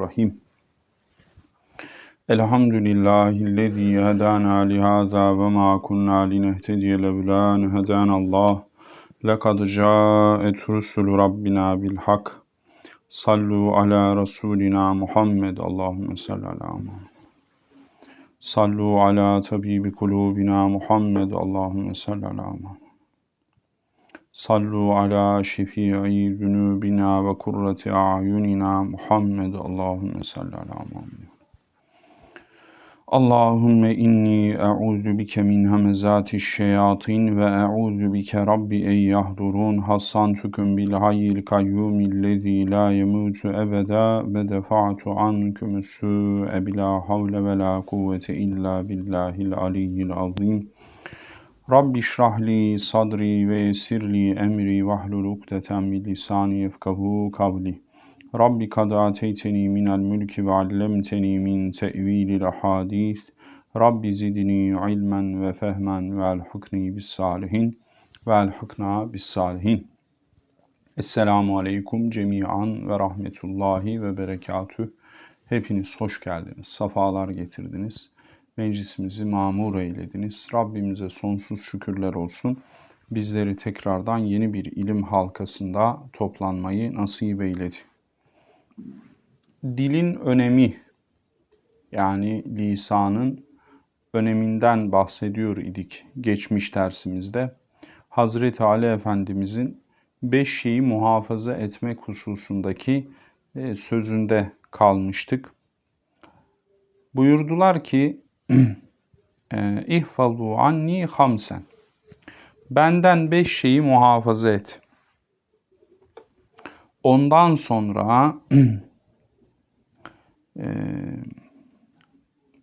Bismillahirrahmanirrahim. Elhamdülillahi hedana lihaza ve ma kunna linehtediye levla hedana Allah. Lekad caet rusul Rabbina bil hak. Sallu ala Resulina Muhammed. Allahümme salli ala Muhammed. Sallu ala tabibi kulubina Muhammed. Allahümme salli ala Muhammed. Sallu ala şefii zunubina ve kurrati a'yunina Muhammed. Allahümme salli ala Muhammed. Allahümme inni e'udhu bike min hemezati şeyatin ve e'udhu bike rabbi ey yahdurun hassantukum bil hayyil kayyumillezî la yemutu ebeda ve defa'tu ankum su'e bila havle ve la kuvvete illa billahil aliyyil azim. Rabbi şrahli sadri ve yessirli emri vahlul ukdeten min lisani yefkahu kavli. Rabbi kad ateyteni minel mülki ve allemteni min te'vilil ahadith. Rabbi zidni ilmen ve fehmen ve elhukni bis salihin ve elhukna bis salihin. Esselamu aleyküm cemiyan ve rahmetullahi ve berekatüh. Hepiniz hoş geldiniz, safalar getirdiniz. Meclisimizi mamur eylediniz. Rabbimize sonsuz şükürler olsun. Bizleri tekrardan yeni bir ilim halkasında toplanmayı nasip eyledi dilin önemi yani lisanın öneminden bahsediyor idik geçmiş dersimizde. Hazreti Ali Efendimizin beş şeyi muhafaza etmek hususundaki e, sözünde kalmıştık. Buyurdular ki İhfazu anni hamsen Benden beş şeyi muhafaza et. Ondan sonra e,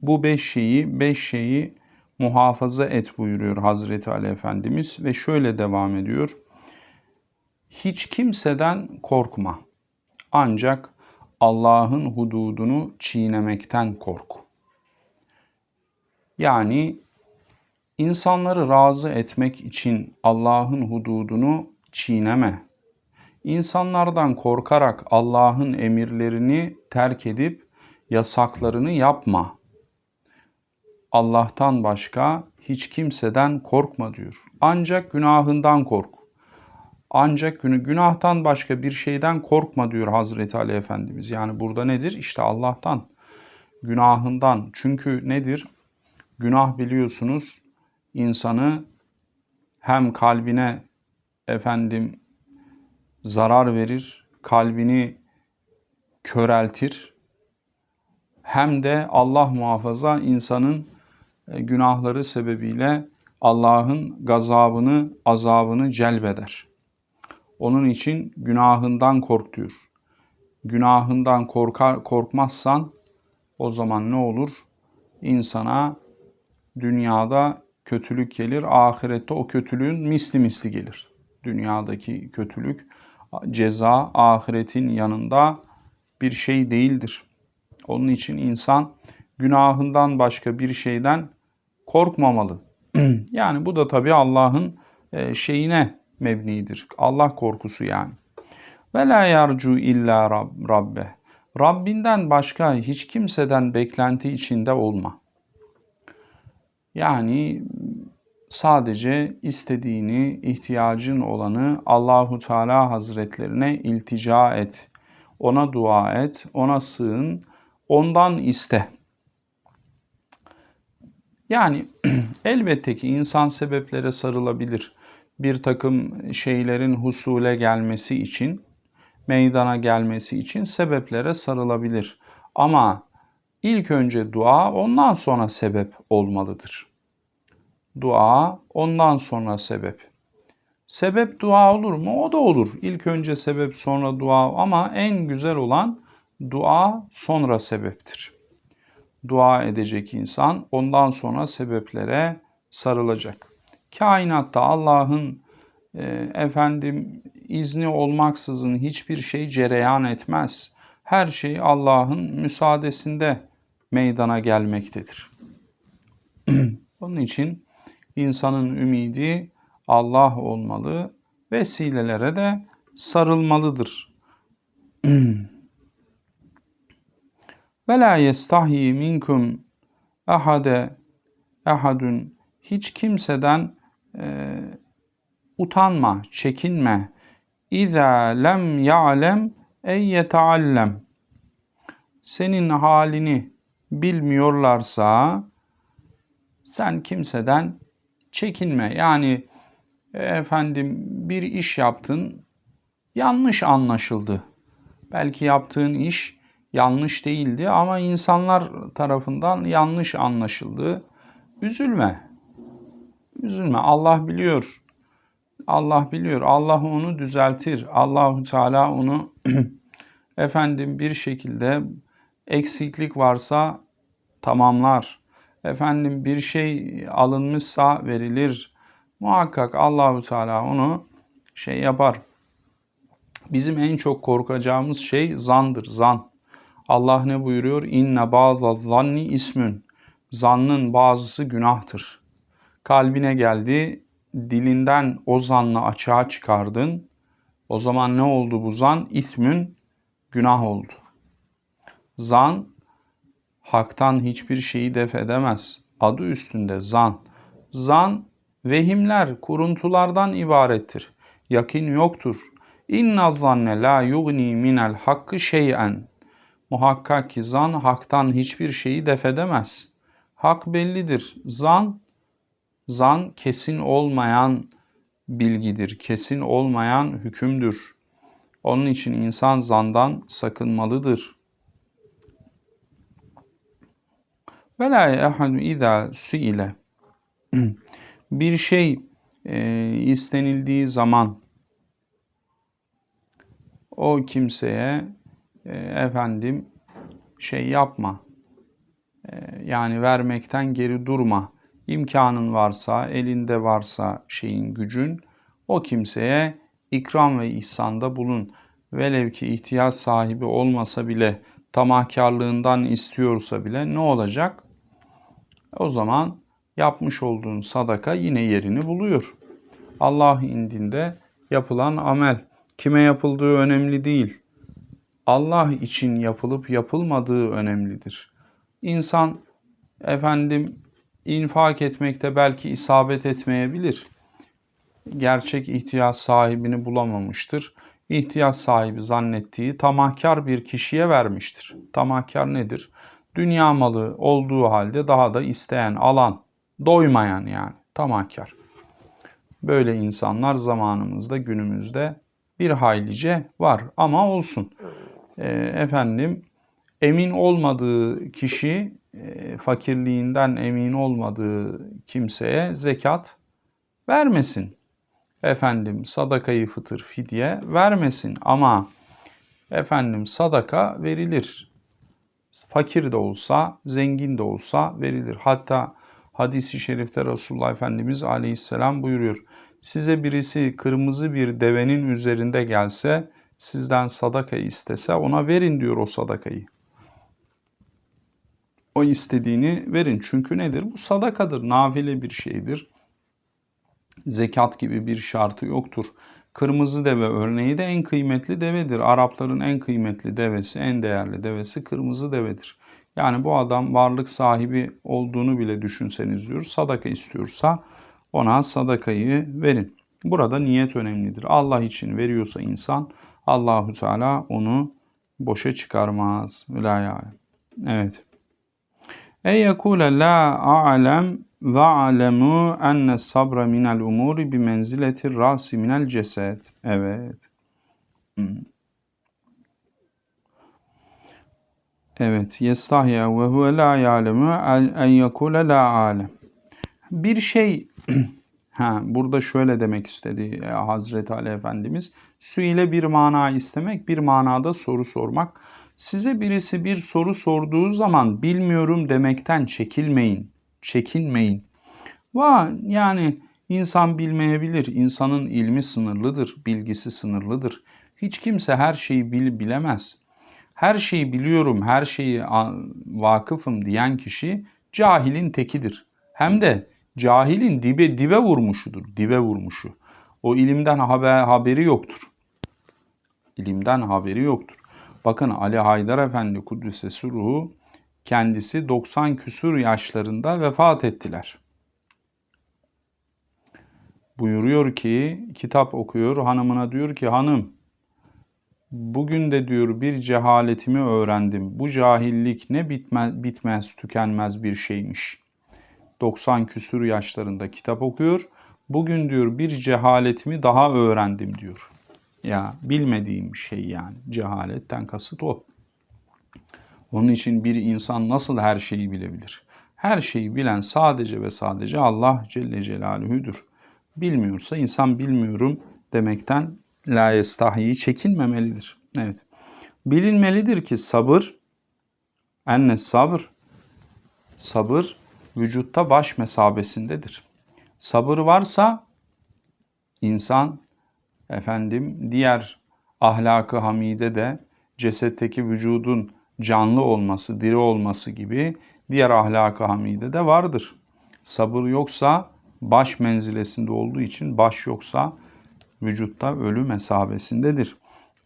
bu beş şeyi, beş şeyi muhafaza et buyuruyor Hazreti Ali Efendimiz ve şöyle devam ediyor. Hiç kimseden korkma. Ancak Allah'ın hududunu çiğnemekten kork. Yani insanları razı etmek için Allah'ın hududunu çiğneme. İnsanlardan korkarak Allah'ın emirlerini terk edip yasaklarını yapma. Allah'tan başka hiç kimseden korkma diyor. Ancak günahından kork. Ancak günü günahtan başka bir şeyden korkma diyor Hazreti Ali Efendimiz. Yani burada nedir? İşte Allah'tan, günahından. Çünkü nedir? Günah biliyorsunuz insanı hem kalbine efendim zarar verir, kalbini köreltir. Hem de Allah muhafaza insanın e, günahları sebebiyle Allah'ın gazabını, azabını celbeder. Onun için günahından kork diyor. Günahından korkar, korkmazsan o zaman ne olur? İnsana dünyada kötülük gelir, ahirette o kötülüğün misli misli gelir. Dünyadaki kötülük ceza ahiretin yanında bir şey değildir. Onun için insan günahından başka bir şeyden korkmamalı. yani bu da tabii Allah'ın e, şeyine mebnidir. Allah korkusu yani. Ve la yarcu illa rab, rabbe. Rabbinden başka hiç kimseden beklenti içinde olma. Yani sadece istediğini, ihtiyacın olanı Allahu Teala Hazretlerine iltica et. Ona dua et, ona sığın, ondan iste. Yani elbette ki insan sebeplere sarılabilir. Bir takım şeylerin husule gelmesi için, meydana gelmesi için sebeplere sarılabilir. Ama ilk önce dua, ondan sonra sebep olmalıdır dua, ondan sonra sebep. Sebep dua olur mu? O da olur. İlk önce sebep sonra dua ama en güzel olan dua sonra sebeptir. Dua edecek insan ondan sonra sebeplere sarılacak. Kainatta Allah'ın e, efendim izni olmaksızın hiçbir şey cereyan etmez. Her şey Allah'ın müsaadesinde meydana gelmektedir. Onun için insanın ümidi Allah olmalı, vesilelere de sarılmalıdır. Ve la yestahi minkum ahade ahadun hiç kimseden e, utanma, çekinme. İza lem ya'lem ey yeteallem. Senin halini bilmiyorlarsa sen kimseden çekinme. Yani e, efendim bir iş yaptın, yanlış anlaşıldı. Belki yaptığın iş yanlış değildi ama insanlar tarafından yanlış anlaşıldı. Üzülme. Üzülme. Allah biliyor. Allah biliyor. Allah onu düzeltir. Allahu Teala onu efendim bir şekilde eksiklik varsa tamamlar. Efendim bir şey alınmışsa verilir. Muhakkak Allahu Teala onu şey yapar. Bizim en çok korkacağımız şey zandır, zan. Allah ne buyuruyor? İnne zanni ismün. Zannın bazısı günahtır. Kalbine geldi, dilinden o zannı açığa çıkardın. O zaman ne oldu bu zan? İthmün günah oldu. Zan haktan hiçbir şeyi def edemez. Adı üstünde zan. Zan vehimler, kuruntulardan ibarettir. Yakin yoktur. İnna zanne la yugni minel hakkı şey'en. Muhakkak ki zan haktan hiçbir şeyi def edemez. Hak bellidir. Zan, zan kesin olmayan bilgidir, kesin olmayan hükümdür. Onun için insan zandan sakınmalıdır. Ve la ehadu izâ suile. Bir şey e, istenildiği zaman o kimseye e, efendim şey yapma. E, yani vermekten geri durma. İmkanın varsa, elinde varsa şeyin gücün o kimseye ikram ve ihsanda bulun. Velev ki ihtiyaç sahibi olmasa bile tamahkarlığından istiyorsa bile ne olacak? O zaman yapmış olduğun sadaka yine yerini buluyor. Allah indinde yapılan amel kime yapıldığı önemli değil. Allah için yapılıp yapılmadığı önemlidir. İnsan efendim infak etmekte belki isabet etmeyebilir. Gerçek ihtiyaç sahibini bulamamıştır. İhtiyaç sahibi zannettiği tamahkar bir kişiye vermiştir. Tamahkar nedir? Dünya malı olduğu halde daha da isteyen, alan, doymayan yani tamahkar. Böyle insanlar zamanımızda, günümüzde bir haylice var ama olsun. E, efendim emin olmadığı kişi, e, fakirliğinden emin olmadığı kimseye zekat vermesin. Efendim sadakayı fıtır fidye vermesin ama efendim sadaka verilir. Fakir de olsa, zengin de olsa verilir. Hatta hadisi şerifte Resulullah Efendimiz aleyhisselam buyuruyor. Size birisi kırmızı bir devenin üzerinde gelse, sizden sadaka istese ona verin diyor o sadakayı. O istediğini verin. Çünkü nedir? Bu sadakadır, nafile bir şeydir. Zekat gibi bir şartı yoktur. Kırmızı deve örneği de en kıymetli devedir. Arapların en kıymetli devesi, en değerli devesi kırmızı devedir. Yani bu adam varlık sahibi olduğunu bile düşünseniz diyor. Sadaka istiyorsa ona sadakayı verin. Burada niyet önemlidir. Allah için veriyorsa insan Allahu Teala onu boşa çıkarmaz. Öyle Evet. Ey yekule la a'lem ve alemu enne sabra minel umuri bi menzileti rasi minel ceset. Evet. Evet. Yestahya ve huve la ya'lemu en yekule la alem. Bir şey ha burada şöyle demek istedi e, Hazreti Ali Efendimiz. Su ile bir mana istemek, bir manada soru sormak. Size birisi bir soru sorduğu zaman bilmiyorum demekten çekilmeyin, çekinmeyin. Va yani insan bilmeyebilir, insanın ilmi sınırlıdır, bilgisi sınırlıdır. Hiç kimse her şeyi bil bilemez. Her şeyi biliyorum, her şeyi vakıfım diyen kişi cahilin tekidir. Hem de cahilin dibe dibe vurmuşudur, dibe vurmuşu. O ilimden haber, haberi yoktur. İlimden haberi yoktur. Bakın Ali Haydar Efendi Kuddüs'e ruhu kendisi 90 küsur yaşlarında vefat ettiler. Buyuruyor ki kitap okuyor hanımına diyor ki hanım bugün de diyor bir cehaletimi öğrendim. Bu cahillik ne bitmez, bitmez tükenmez bir şeymiş. 90 küsur yaşlarında kitap okuyor. Bugün diyor bir cehaletimi daha öğrendim diyor. Ya bilmediğim şey yani cehaletten kasıt o. Onun için bir insan nasıl her şeyi bilebilir? Her şeyi bilen sadece ve sadece Allah Celle Celaluhu'dur. Bilmiyorsa insan bilmiyorum demekten la yestahiyi çekinmemelidir. Evet. Bilinmelidir ki sabır enne sabır sabır vücutta baş mesabesindedir. Sabır varsa insan efendim diğer ahlakı hamide de cesetteki vücudun canlı olması, diri olması gibi diğer ahlakı hamide de vardır. Sabır yoksa baş menzilesinde olduğu için baş yoksa vücutta ölü mesabesindedir.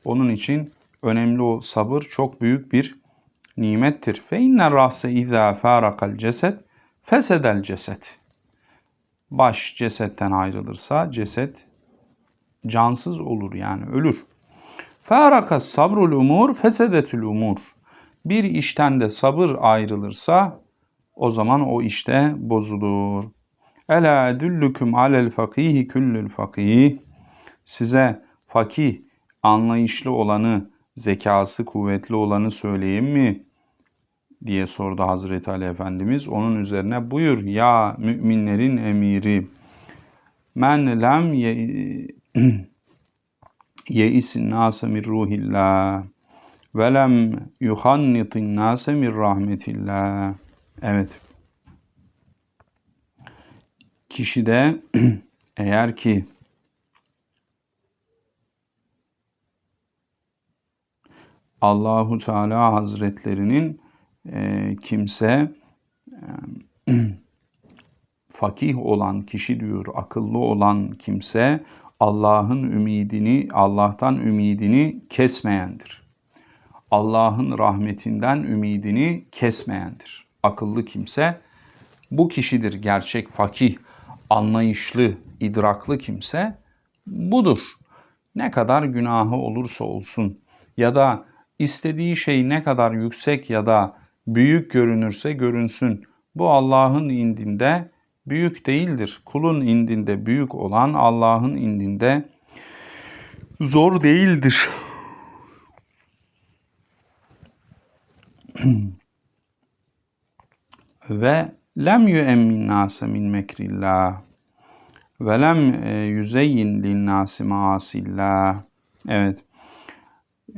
Onun için önemli o sabır çok büyük bir nimettir. Fe inne ra'se izâ fârakal ceset fesedel ceset. Baş cesetten ayrılırsa ceset cansız olur yani ölür. Fâraka sabrul umur fesedetül umur. Bir işten de sabır ayrılırsa o zaman o işte bozulur. Ela edüllüküm alel fakihi küllül fakih. Size fakih, anlayışlı olanı, zekası kuvvetli olanı söyleyeyim mi? diye sordu Hazreti Ali Efendimiz. Onun üzerine buyur ya müminlerin emiri. Men lem yeisin nase min ruhillah ve lem yuhannitin nase min rahmetillah. Evet. Kişi de eğer ki Allahu Teala Hazretlerinin e, kimse e, fakih olan kişi diyor, akıllı olan kimse Allah'ın ümidini, Allah'tan ümidini kesmeyendir. Allah'ın rahmetinden ümidini kesmeyendir. Akıllı kimse bu kişidir gerçek fakih, anlayışlı, idraklı kimse budur. Ne kadar günahı olursa olsun ya da istediği şey ne kadar yüksek ya da büyük görünürse görünsün. Bu Allah'ın indinde büyük değildir. Kulun indinde büyük olan Allah'ın indinde zor değildir. Ve lem yu'emmin nase min mekrillah ve lem e, yüzeyyin lin nasi maasillah. Evet.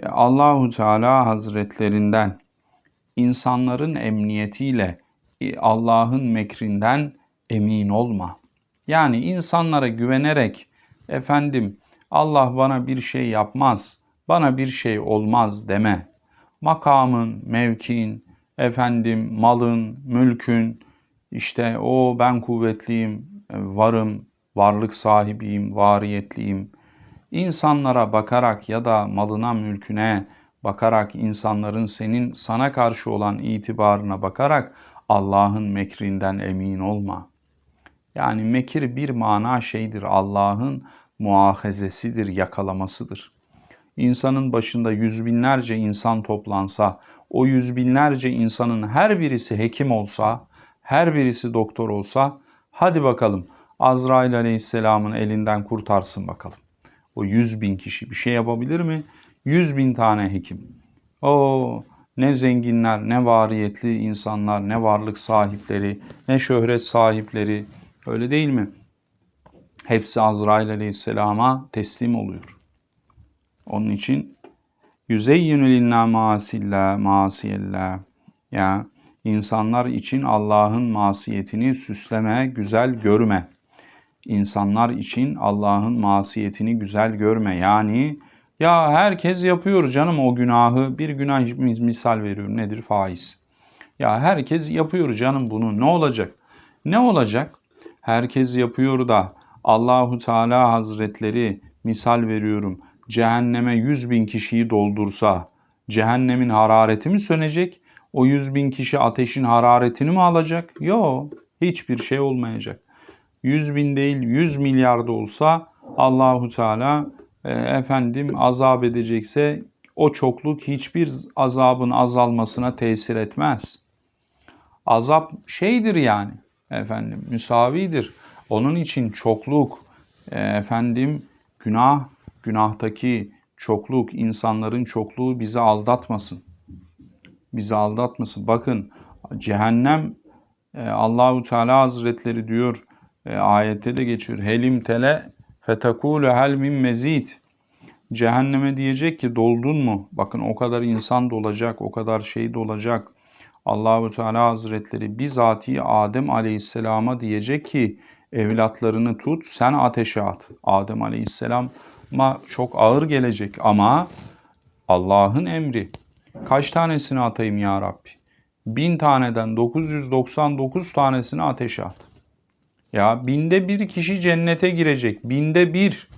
Allahu Teala Hazretlerinden insanların emniyetiyle e, Allah'ın mekrinden emin olma. Yani insanlara güvenerek efendim Allah bana bir şey yapmaz, bana bir şey olmaz deme. Makamın, mevkin, efendim malın, mülkün, işte o ben kuvvetliyim, varım, varlık sahibiyim, variyetliyim. İnsanlara bakarak ya da malına, mülküne bakarak insanların senin sana karşı olan itibarına bakarak Allah'ın mekrinden emin olma. Yani mekir bir mana şeydir. Allah'ın muahezesidir, yakalamasıdır. İnsanın başında yüz binlerce insan toplansa, o yüz binlerce insanın her birisi hekim olsa, her birisi doktor olsa, hadi bakalım Azrail Aleyhisselam'ın elinden kurtarsın bakalım. O yüz bin kişi bir şey yapabilir mi? Yüz bin tane hekim. O ne zenginler, ne variyetli insanlar, ne varlık sahipleri, ne şöhret sahipleri, Öyle değil mi? Hepsi Azrail aleyhisselama teslim oluyor. Onun için yüzeyyünü linna maasilla maasiyella ya insanlar için Allah'ın masiyetini süsleme, güzel görme. İnsanlar için Allah'ın masiyetini güzel görme. Yani ya herkes yapıyor canım o günahı. Bir günah misal veriyor. Nedir? Faiz. Ya herkes yapıyor canım bunu. Ne olacak? Ne olacak? Herkes yapıyor da Allahu Teala Hazretleri misal veriyorum cehenneme yüz bin kişiyi doldursa Cehennemin harareti mi sönecek? O yüz bin kişi ateşin hararetini mi alacak? Yok. Hiçbir şey olmayacak. Yüz bin değil yüz milyar da olsa Allahu Teala e, efendim azap edecekse o çokluk hiçbir azabın azalmasına tesir etmez. Azap şeydir yani efendim müsavidir. Onun için çokluk e, efendim günah günahtaki çokluk insanların çokluğu bizi aldatmasın. Bizi aldatmasın. Bakın cehennem e, Allahu Teala Hazretleri diyor e, ayette de geçiyor. Helim tele fetekulu hel min mezid. Cehenneme diyecek ki doldun mu? Bakın o kadar insan dolacak, o kadar şey dolacak. Allahu Teala Hazretleri bizatihi Adem Aleyhisselam'a diyecek ki evlatlarını tut sen ateşe at. Adem Aleyhisselam'a çok ağır gelecek ama Allah'ın emri. Kaç tanesini atayım ya Rabbi? Bin taneden 999 tanesini ateşe at. Ya binde bir kişi cennete girecek. Binde bir.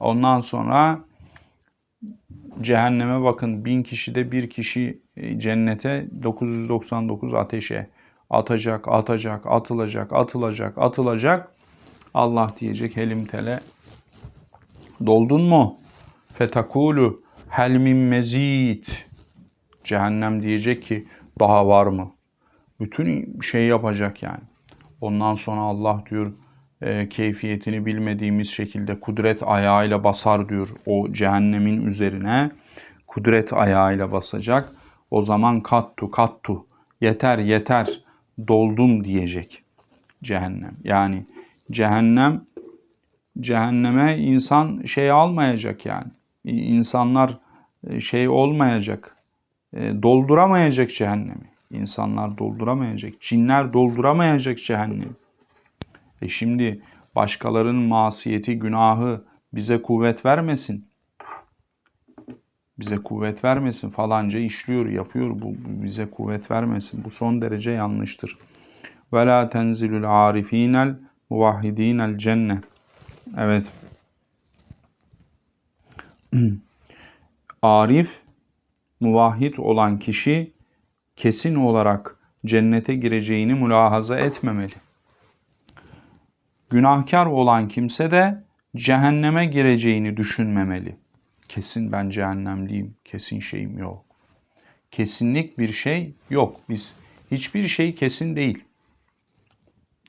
Ondan sonra cehenneme bakın bin kişide bir kişi cennete 999 ateşe atacak, atacak, atılacak, atılacak, atılacak. Allah diyecek helim tele doldun mu? Fetakulu hel min mezid. Cehennem diyecek ki daha var mı? Bütün şey yapacak yani. Ondan sonra Allah diyor e, keyfiyetini bilmediğimiz şekilde kudret ayağıyla basar diyor o cehennemin üzerine. Kudret ayağıyla basacak. O zaman kattu kattu yeter yeter doldum diyecek cehennem. Yani cehennem cehenneme insan şey almayacak yani. İnsanlar e, şey olmayacak. E, dolduramayacak cehennemi. İnsanlar dolduramayacak. Cinler dolduramayacak cehennemi. E şimdi başkalarının masiyeti, günahı bize kuvvet vermesin. Bize kuvvet vermesin. Falanca işliyor, yapıyor. Bu, bize kuvvet vermesin. Bu son derece yanlıştır. Ve la tenzilul arifinel muvahhidinel cenne. Evet. Arif, muvahhid olan kişi kesin olarak cennete gireceğini mülahaza etmemeli. Günahkar olan kimse de cehenneme gireceğini düşünmemeli. Kesin ben cehennemliyim, kesin şeyim yok. Kesinlik bir şey yok. Biz hiçbir şey kesin değil.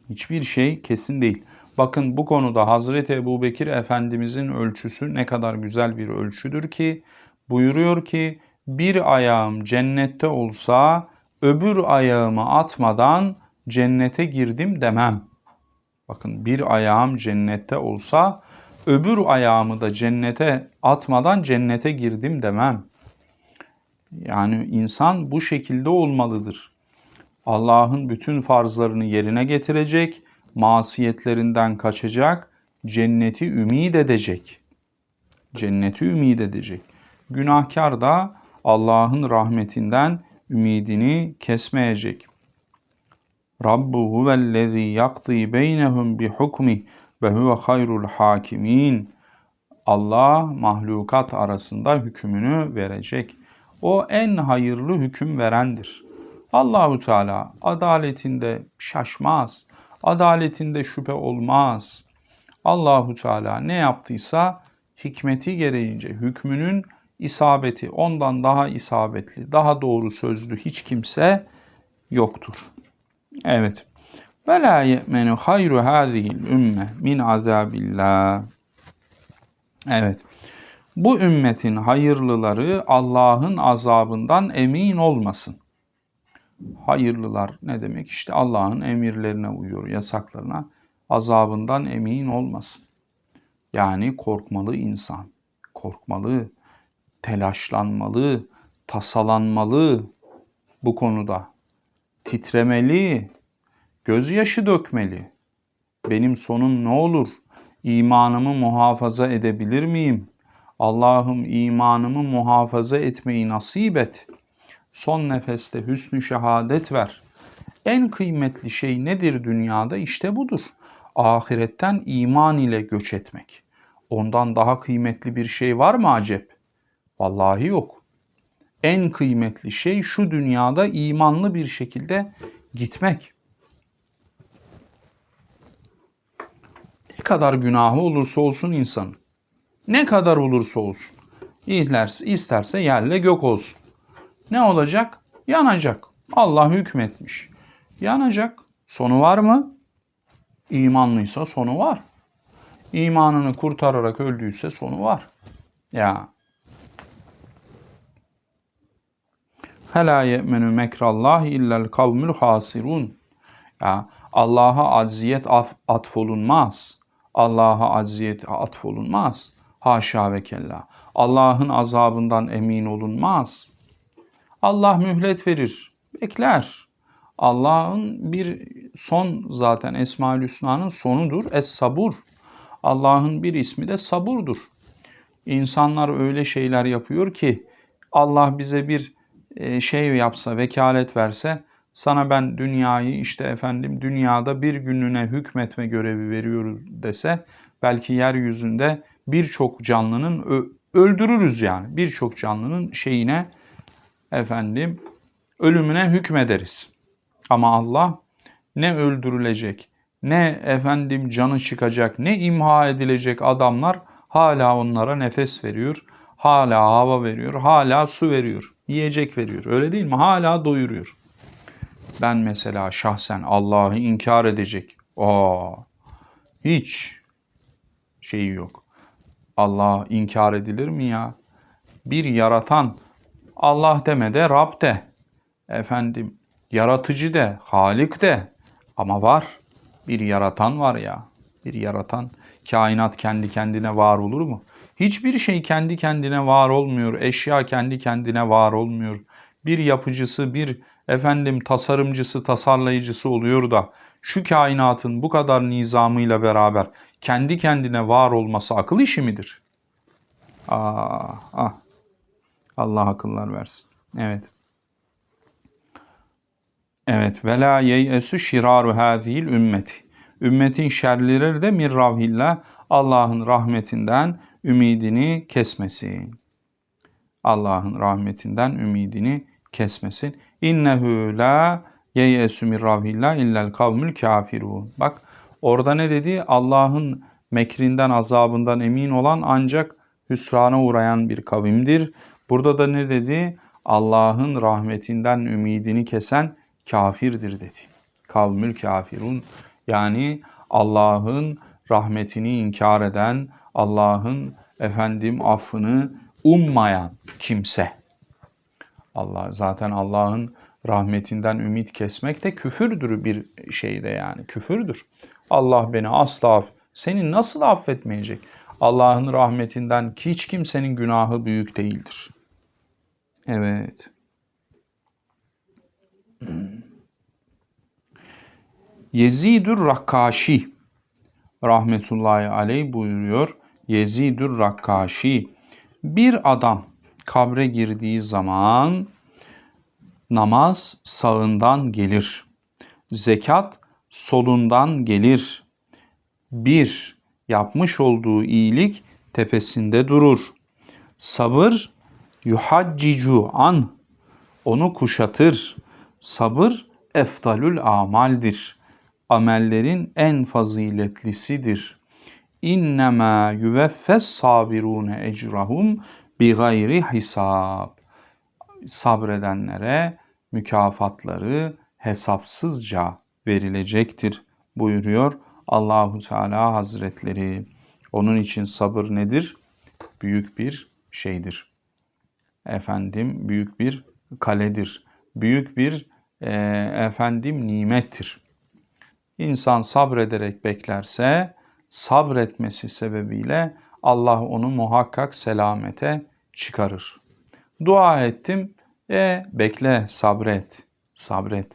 Hiçbir şey kesin değil. Bakın bu konuda Hazreti Ebu Bekir Efendimizin ölçüsü ne kadar güzel bir ölçüdür ki buyuruyor ki bir ayağım cennette olsa öbür ayağımı atmadan cennete girdim demem. Bakın bir ayağım cennette olsa öbür ayağımı da cennete atmadan cennete girdim demem. Yani insan bu şekilde olmalıdır. Allah'ın bütün farzlarını yerine getirecek, masiyetlerinden kaçacak, cenneti ümid edecek. Cenneti ümid edecek. Günahkar da Allah'ın rahmetinden ümidini kesmeyecek. Rabbu huvellezî yakdî beynehum bi hukmi ve huve hayrul hakimin. Allah mahlukat arasında hükmünü verecek. O en hayırlı hüküm verendir. Allahu Teala adaletinde şaşmaz. Adaletinde şüphe olmaz. Allahu Teala ne yaptıysa hikmeti gereğince hükmünün isabeti ondan daha isabetli, daha doğru sözlü hiç kimse yoktur. Evet. Ve la ye'menu hayru hâzihil ümme min azabillah. Evet. Bu ümmetin hayırlıları Allah'ın azabından emin olmasın. Hayırlılar ne demek? İşte Allah'ın emirlerine uyuyor, yasaklarına, azabından emin olmasın. Yani korkmalı insan, korkmalı, telaşlanmalı, tasalanmalı bu konuda. Titremeli, gözyaşı dökmeli. Benim sonum ne olur? İmanımı muhafaza edebilir miyim? Allah'ım imanımı muhafaza etmeyi nasip et. Son nefeste hüsnü şehadet ver. En kıymetli şey nedir dünyada? İşte budur. Ahiretten iman ile göç etmek. Ondan daha kıymetli bir şey var mı acep? Vallahi yok. En kıymetli şey şu dünyada imanlı bir şekilde gitmek. Ne kadar günahı olursa olsun insanın. Ne kadar olursa olsun. İsterse, isterse yerle gök olsun. Ne olacak? Yanacak. Allah hükmetmiş. Yanacak. Sonu var mı? İmanlıysa sonu var. İmanını kurtararak öldüyse sonu var. Ya. Hela ye'menu mekrallahi illel kavmül hasirun. Ya Allah'a acziyet atfolunmaz. Allah'a acziyet atfolunmaz. Haşa ve kella. Allah'ın azabından emin olunmaz. Allah mühlet verir, bekler. Allah'ın bir son zaten Esma-ül Hüsna'nın sonudur. Es-sabur. Allah'ın bir ismi de saburdur. İnsanlar öyle şeyler yapıyor ki Allah bize bir e, şey yapsa, vekalet verse sana ben dünyayı işte efendim dünyada bir gününe hükmetme görevi veriyoruz dese belki yeryüzünde birçok canlının öldürürüz yani. Birçok canlının şeyine efendim ölümüne hükmederiz. Ama Allah ne öldürülecek, ne efendim canı çıkacak, ne imha edilecek adamlar hala onlara nefes veriyor, hala hava veriyor, hala su veriyor, yiyecek veriyor. Öyle değil mi? Hala doyuruyor. Ben mesela şahsen Allah'ı inkar edecek. Aa, hiç şeyi yok. Allah inkar edilir mi ya? Bir yaratan Allah deme de Rab de. Efendim yaratıcı de, Halik de. Ama var. Bir yaratan var ya. Bir yaratan. Kainat kendi kendine var olur mu? Hiçbir şey kendi kendine var olmuyor. Eşya kendi kendine var olmuyor. Bir yapıcısı, bir efendim tasarımcısı, tasarlayıcısı oluyor da şu kainatın bu kadar nizamıyla beraber kendi kendine var olması akıl işi midir? Ah, ah. Allah akıllar versin. Evet. Evet. Ve la yeyesu şiraru hadihil ümmeti. Ümmetin şerlileri de ravhillah Allah'ın rahmetinden ümidini kesmesin. Allah'ın rahmetinden ümidini kesmesin. İnnehu la yeyesu mir ravhillah illel kavmül kafirun. Bak orada ne dedi? Allah'ın mekrinden, azabından emin olan ancak hüsrana uğrayan bir kavimdir. Burada da ne dedi? Allah'ın rahmetinden ümidini kesen kafirdir dedi. Kavmül kafirun yani Allah'ın rahmetini inkar eden, Allah'ın efendim affını ummayan kimse. Allah zaten Allah'ın rahmetinden ümit kesmek de küfürdür bir şeyde yani küfürdür. Allah beni asla seni nasıl affetmeyecek? Allah'ın rahmetinden hiç kimsenin günahı büyük değildir. Evet. Yezidür Rakkaşi rahmetullahi aleyh buyuruyor. Yezidür Rakkaşi bir adam kabre girdiği zaman namaz sağından gelir. Zekat solundan gelir. Bir, yapmış olduğu iyilik tepesinde durur. Sabır yuhaccicu an onu kuşatır. Sabır eftalül amaldir. Amellerin en faziletlisidir. İnnemâ yüveffes sabirûne ecrahum bi gayri hisab. Sabredenlere mükafatları hesapsızca verilecektir buyuruyor Allahu Teala Hazretleri. Onun için sabır nedir? Büyük bir şeydir efendim büyük bir kaledir. Büyük bir e, efendim nimettir. İnsan sabrederek beklerse sabretmesi sebebiyle Allah onu muhakkak selamete çıkarır. Dua ettim. E bekle, sabret. Sabret.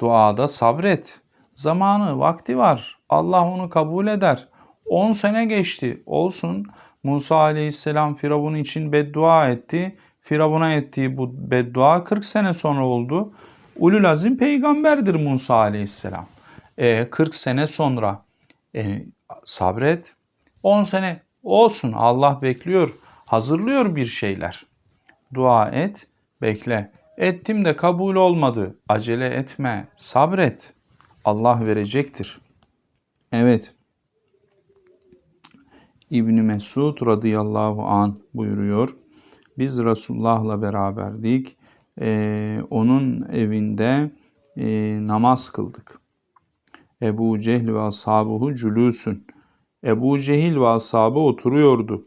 Duada sabret. Zamanı, vakti var. Allah onu kabul eder. 10 sene geçti. Olsun. Musa aleyhisselam Firavun için beddua etti. Firavun'a ettiği bu beddua 40 sene sonra oldu. Ulul azim peygamberdir Musa aleyhisselam. E, 40 sene sonra e, sabret. 10 sene olsun Allah bekliyor. Hazırlıyor bir şeyler. Dua et, bekle. Ettim de kabul olmadı. Acele etme, sabret. Allah verecektir. Evet. İbni Mesud radıyallahu an buyuruyor. Biz Resulullah'la beraberdik. Ee, onun evinde e, namaz kıldık. Ebu Cehl ve ashabuhu cülüsün. Ebu Cehil ve ashabı oturuyordu.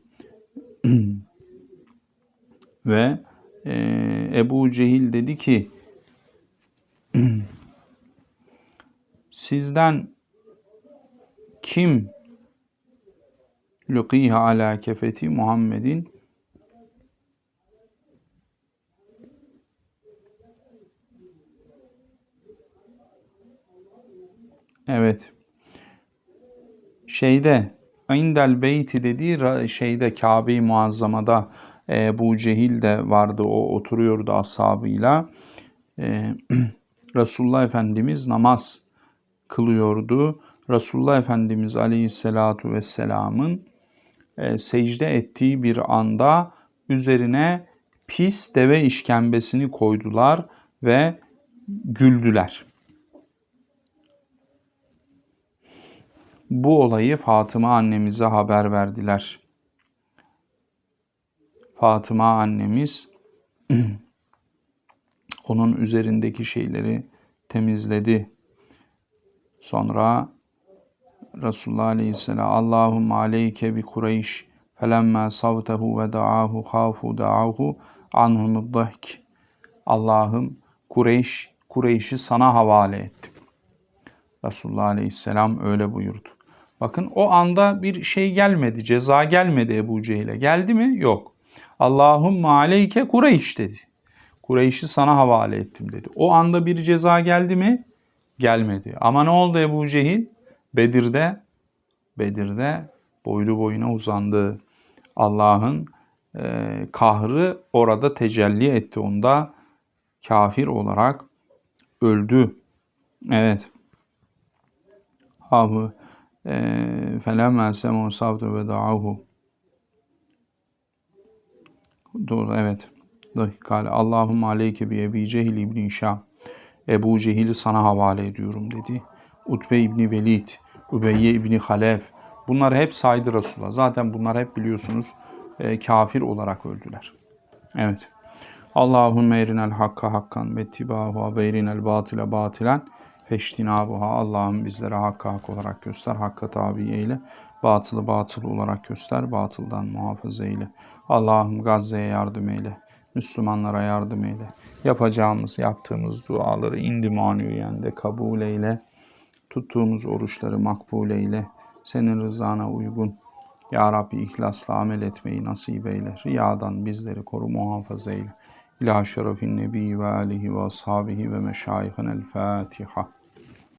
ve e, Ebu Cehil dedi ki sizden kim luqiha ala kefeti Muhammedin Evet. Şeyde indel beyti dediği şeyde Kabe-i Muazzama'da e, bu Cehil de vardı. O oturuyordu ashabıyla. E, Resulullah Efendimiz namaz kılıyordu. Resulullah Efendimiz Aleyhisselatu Vesselam'ın e, secde ettiği bir anda üzerine pis deve işkembesini koydular ve güldüler. Bu olayı Fatıma annemize haber verdiler. Fatıma annemiz onun üzerindeki şeyleri temizledi. Sonra Resulullah Aleyhisselam Allahümme aleyke bi Kureyş felemma savtehu ve da'ahu khafu da'ahu anhumud dahk. Allah'ım Kureyş, Kureyş'i sana havale ettim. Resulullah Aleyhisselam öyle buyurdu. Bakın o anda bir şey gelmedi, ceza gelmedi Ebu Cehil'e. Geldi mi? Yok. Allahümme aleyke Kureyş dedi. Kureyş'i sana havale ettim dedi. O anda bir ceza geldi mi? Gelmedi. Ama ne oldu Ebu Cehil? Bedir'de, Bedir'de boylu boyuna uzandı. Allah'ın e, kahrı orada tecelli etti. Onda kafir olarak öldü. Evet. Abi فَلَمَّا سَمُوا صَوْتُ وَدَعَوْهُ Doğru evet. Kale Allahum aleyke bi Ebi Cehil İbni Hişam. Ebu Cehil'i sana havale ediyorum dedi. Utbe İbni Velid, Übeyye İbni Halef. Bunlar hep saydı Resulullah. Zaten bunlar hep biliyorsunuz e, kafir olarak öldüler. Evet. Allahümme erinel hakka hakkan ve tibahu ve erinel batile batilen feştinabuha. Allah'ım bizlere hakka hak olarak göster, hakka tabi eyle. Batılı batıl olarak göster, batıldan muhafaza eyle. Allah'ım Gazze'ye yardım eyle. Müslümanlara yardım eyle. Yapacağımız, yaptığımız duaları indi maniyende kabul eyle. Tuttuğumuz oruçları makbul eyle. Senin rızana uygun. Ya Rabbi ihlasla amel etmeyi nasip eyle. Riyadan bizleri koru muhafaza eyle. İlâ şerefin nebi ve alihi ve ashabihi ve meşayihin el Fatiha.